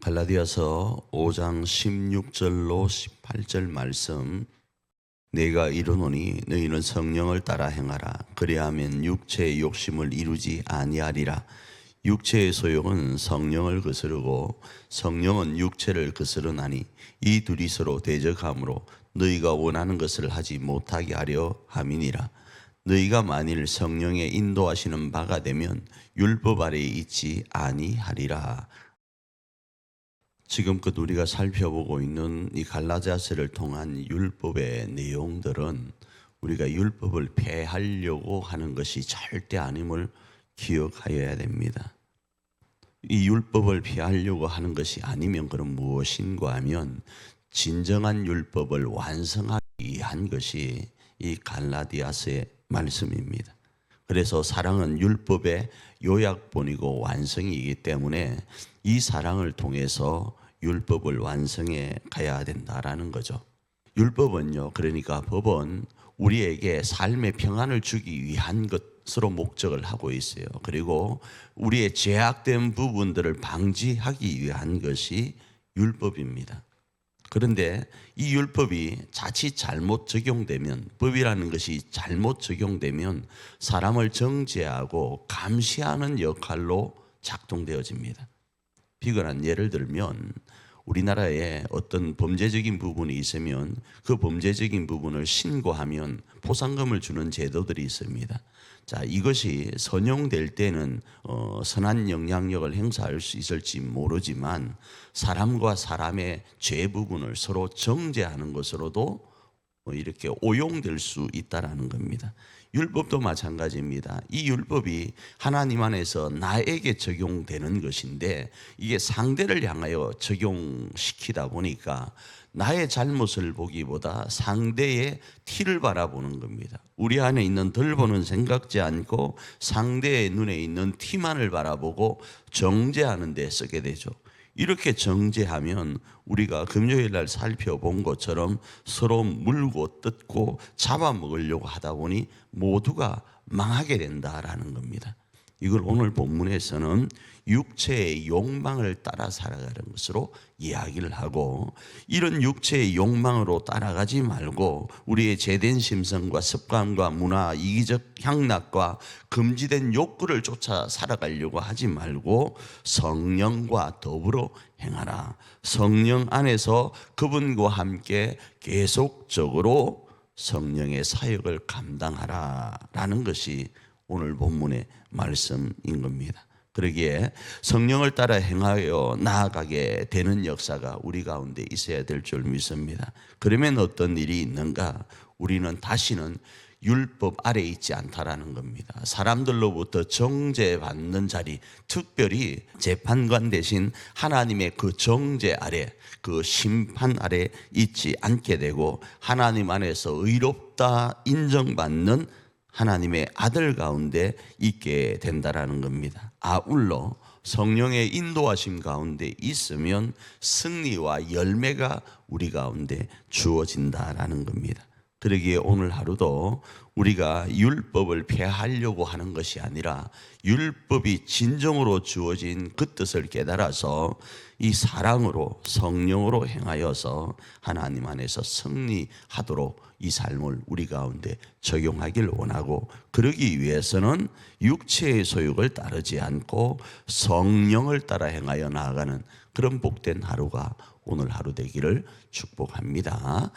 갈라디아서 5장 16절로 18절 말씀 내가 이르노니 너희는 성령을 따라 행하라. 그리하면 육체의 욕심을 이루지 아니하리라. 육체의 소욕은 성령을 거스르고 성령은 육체를 거스르나니 이 둘이 서로 대적하므로 너희가 원하는 것을 하지 못하게 하려 함이니라. 너희가 만일 성령의 인도하시는 바가 되면 율법 아래에 있지 아니하리라 지금껏 우리가 살펴보고 있는 이 갈라디아서를 통한 율법의 내용들은 우리가 율법을 폐하려고 하는 것이 절대 아님을 기억하여야 됩니다. 이 율법을 피하려고 하는 것이 아니면 그럼 무엇인가 하면 진정한 율법을 완성하기 위한 것이 이 갈라디아서의 말씀입니다. 그래서 사랑은 율법의 요약본이고 완성이기 때문에 이 사랑을 통해서 율법을 완성해 가야 된다라는 거죠. 율법은요, 그러니까 법은 우리에게 삶의 평안을 주기 위한 것으로 목적을 하고 있어요. 그리고 우리의 제약된 부분들을 방지하기 위한 것이 율법입니다. 그런데 이 율법이 자칫 잘못 적용되면 법이라는 것이 잘못 적용되면 사람을 정죄하고 감시하는 역할로 작동되어집니다. 비근한 예를 들면 우리나라에 어떤 범죄적인 부분이 있으면 그 범죄적인 부분을 신고하면 보상금을 주는 제도들이 있습니다. 자, 이것이 선용될 때는 어, 선한 영향력을 행사할 수 있을지 모르지만 사람과 사람의 죄 부분을 서로 정죄하는 것으로도 뭐 이렇게 오용될 수 있다라는 겁니다. 율법도 마찬가지입니다. 이 율법이 하나님 안에서 나에게 적용되는 것인데 이게 상대를 향하여 적용시키다 보니까 나의 잘못을 보기보다 상대의 티를 바라보는 겁니다. 우리 안에 있는 덜 보는 생각지 않고 상대의 눈에 있는 티만을 바라보고 정죄하는 데 쓰게 되죠. 이렇게 정죄하면 우리가 금요일 날 살펴본 것처럼 서로 물고 뜯고 잡아먹으려고 하다 보니 모두가 망하게 된다라는 겁니다. 이걸 오늘 본문에서는 육체의 욕망을 따라 살아가는 것으로 이야기를 하고 이런 육체의 욕망으로 따라가지 말고 우리의 제된 심성과 습관과 문화, 이기적 향락과 금지된 욕구를 쫓아 살아가려고 하지 말고 성령과 더불어 행하라. 성령 안에서 그분과 함께 계속적으로 성령의 사역을 감당하라라는 것이 오늘 본문의 말씀인 겁니다. 그러기에 성령을 따라 행하여 나아가게 되는 역사가 우리 가운데 있어야 될 줄 믿습니다. 그러면 어떤 일이 있는가? 우리는 다시는 율법 아래 있지 않다라는 겁니다. 사람들로부터 정죄받는 자리, 특별히 재판관 대신 하나님의 그 정죄 아래, 그 심판 아래 있지 않게 되고 하나님 안에서 의롭다 인정받는 하나님의 아들 가운데 있게 된다라는 겁니다. 아울러 성령의 인도하심 가운데 있으면 승리와 열매가 우리 가운데 주어진다라는 겁니다. 그러기에 오늘 하루도 우리가 율법을 폐하려고 하는 것이 아니라 율법이 진정으로 주어진 그 뜻을 깨달아서 이 사랑으로 성령으로 행하여서 하나님 안에서 승리하도록 이 삶을 우리 가운데 적용하길 원하고 그러기 위해서는 육체의 소욕을 따르지 않고 성령을 따라 행하여 나아가는 그런 복된 하루가 오늘 하루 되기를 축복합니다.